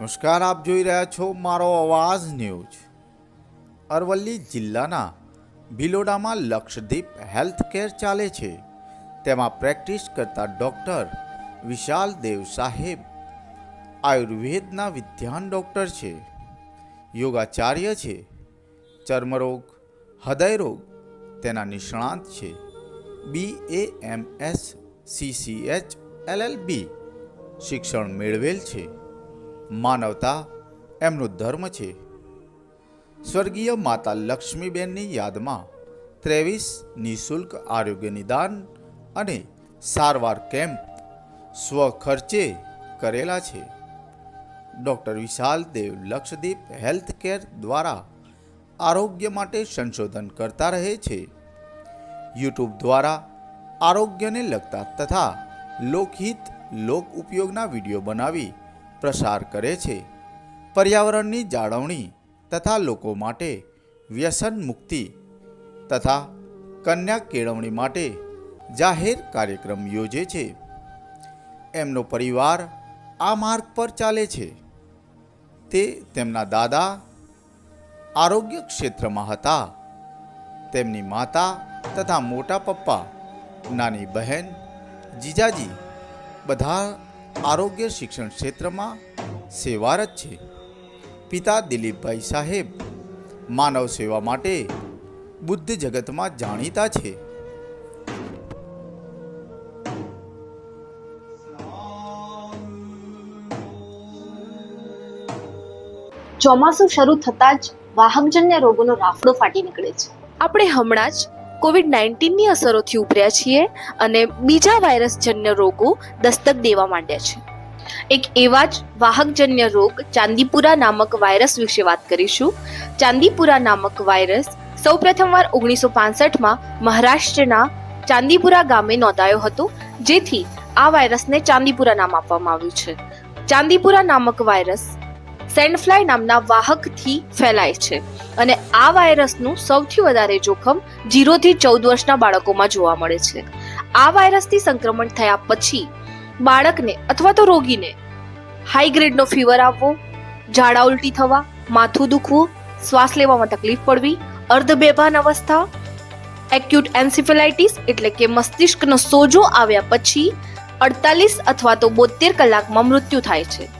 નમસ્કાર, આપ જોઈ રહ્યા છો મારો અવાજ ન્યૂઝ. અરવલ્લી જિલ્લાના ભિલોડામાં લક્ષદ્વીપ હેલ્થ કેર ચાલે છે. તેમાં પ્રેક્ટિસ કરતા ડૉક્ટર વિશાલ દેવ સાહેબ આયુર્વેદના વિદ્યાન ડૉક્ટર છે. યોગાચાર્ય છે. ચર્મરોગ, હૃદયરોગ તેના નિષ્ણાંત છે. B A M S CCH LLB શિક્ષણ મેળવેલ છે. માનવતા એમનો ધર્મ છે. સ્વર્ગીય માતા લક્ષ્મીબેનની યાદમાં ત્રેવીસ નિઃશુલ્ક આરોગ્ય નિદાન અને સારવાર કેમ્પ સ્વખર્ચે કરેલા છે. Doctor Vishal Dev Lakshadweep health care દ્વારા આરોગ્ય માટે સંશોધન કરતા રહે છે. યુટ્યુબ દ્વારા આરોગ્યને લગતા તથા લોકહિત, લોક ઉપયોગના વીડિયો બનાવી પ્રસાર કરે છે. પર્યાવરણની જાળવણી તથા લોકો માટે વ્યસન મુક્તિ તથા કન્યા કેળવણી માટે જાહેર કાર્યક્રમ યોજે છે. એમનો પરિવાર આ માર્ગ પર ચાલે છે. તે તેમના દાદા આરોગ્ય ક્ષેત્રમાં હતા. તેમની માતા તથા મોટા પપ્પા, નાની બહેન, જીજાજી બધા આરોગ્ય શિક્ષણ ક્ષેત્રમાં સેવારત છે. પિતા દિલીપભાઈ સાહેબ માનવ સેવા માટે બુદ્ધ જગતમાં જાણીતા છે. ચોમાસું શરૂ થતાં જ વાહકજન્ય રોગોનો રાફડો ફાટી નીકળે છે. આપણે હમણાં જ કોવિડ નાઇન્ટીનની અસરોથી ઉભર્યા છીએ અને બીજા વાયરસજન્ય રોગો દસ્તક દેવા માંડ્યા છે. એક એવા જ વાહકજન્ય રોગ ચાંદીપુરા નામક વાયરસ વિશે વાત કરીશું. ચાંદીપુરા નામક વાયરસ સૌપ્રથમવાર ઓગણીસો પાસઠમાં મહારાષ્ટ્રના ચાંદીપુરા ગામે નોંધાયો હતો, જેથી આ વાયરસને ચાંદીપુરા નામ આપવામાં આવ્યું છે. ચાંદીપુરા નામક વાયરસ સેન્ડફ્લાય નામના વાહકથી ફેલાય છે. અને આ વાયરસનું સૌથી વધારે જોખમ જીરોથી ચૌદ વર્ષના બાળકોમાં જોવા મળે છે. આ વાયરસથી સંક્રમણ થયા પછી બાળકને અથવા તો રોગીને હાઈ ગ્રેડનો ફીવર આવવો, ઝાડા ઉલટી થવા, માથું દુખવું, શ્વાસ લેવામાં તકલીફ પડવી, અર્ધ બેભાન અવસ્થા એક્યુટ એન્સિફેલાઇટીસ એટલે કે મસ્તિષ્કનો સોજો આવ્યા પછી અડતાલીસ અથવા તો બોતેર કલાકમાં મૃત્યુ થાય છે.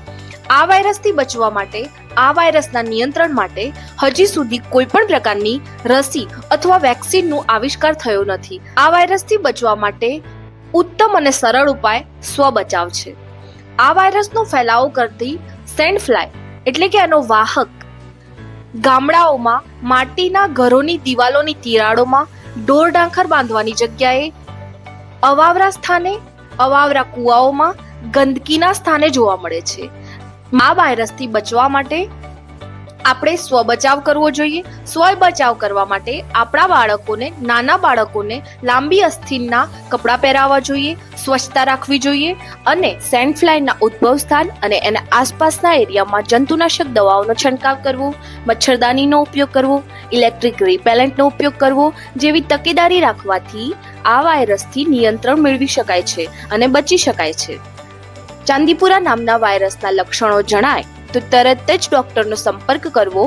આ વાયરસથી બચવા માટે, આ વાયરસના નિયંત્રણ માટે હજી સુધી કોઈ પણ પ્રકારની રસી અથવા વેક્સિનનો આવિષ્કાર થયો નથી. આ વાયરસથી બચવા માટે ઉત્તમ અને સરળ ઉપાય સ્વ બચાવ છે. આ વાયરસનો ફેલાવો કરતી સેન્ડ ફ્લાય એટલે કે એનો વાહક ગામડાઓમાં, માટીના ઘરોની દિવાલોની તિરાડોમાં ઢોર ડાંખર બાંધવાની જગ્યાએ, અવાવરા સ્થાને, અવાવરા કુવાઓમાં ગંદકીના સ્થાને જોવા મળે છે. આ વાયરસથી બચવા માટે આપણે સ્વ બચાવ કરવો જોઈએ. સ્વ બચાવ કરવા માટે આપણા બાળકોને, નાના બાળકોને લાંબી અસ્થિના કપડાં પહેરાવવા જોઈએ, સ્વચ્છતા રાખવી જોઈએ અને સેન્ડફ્લાયના ઉદ્ભવ સ્થાન અને એના આસપાસના એરિયામાં જંતુનાશક દવાઓનો છંટકાવ કરવો, મચ્છરદાનીનો ઉપયોગ કરવો ઇલેક્ટ્રિક રિપેલેન્ટનો ઉપયોગ કરવો જેવી તકેદારી રાખવાથી આ વાયરસથી નિયંત્રણ મેળવી શકાય છે અને બચી શકાય છે. ચાંદીપુરા નામના વાયરસના લક્ષણો જણાય તો તરત જ ડોક્ટરનો સંપર્ક કરવો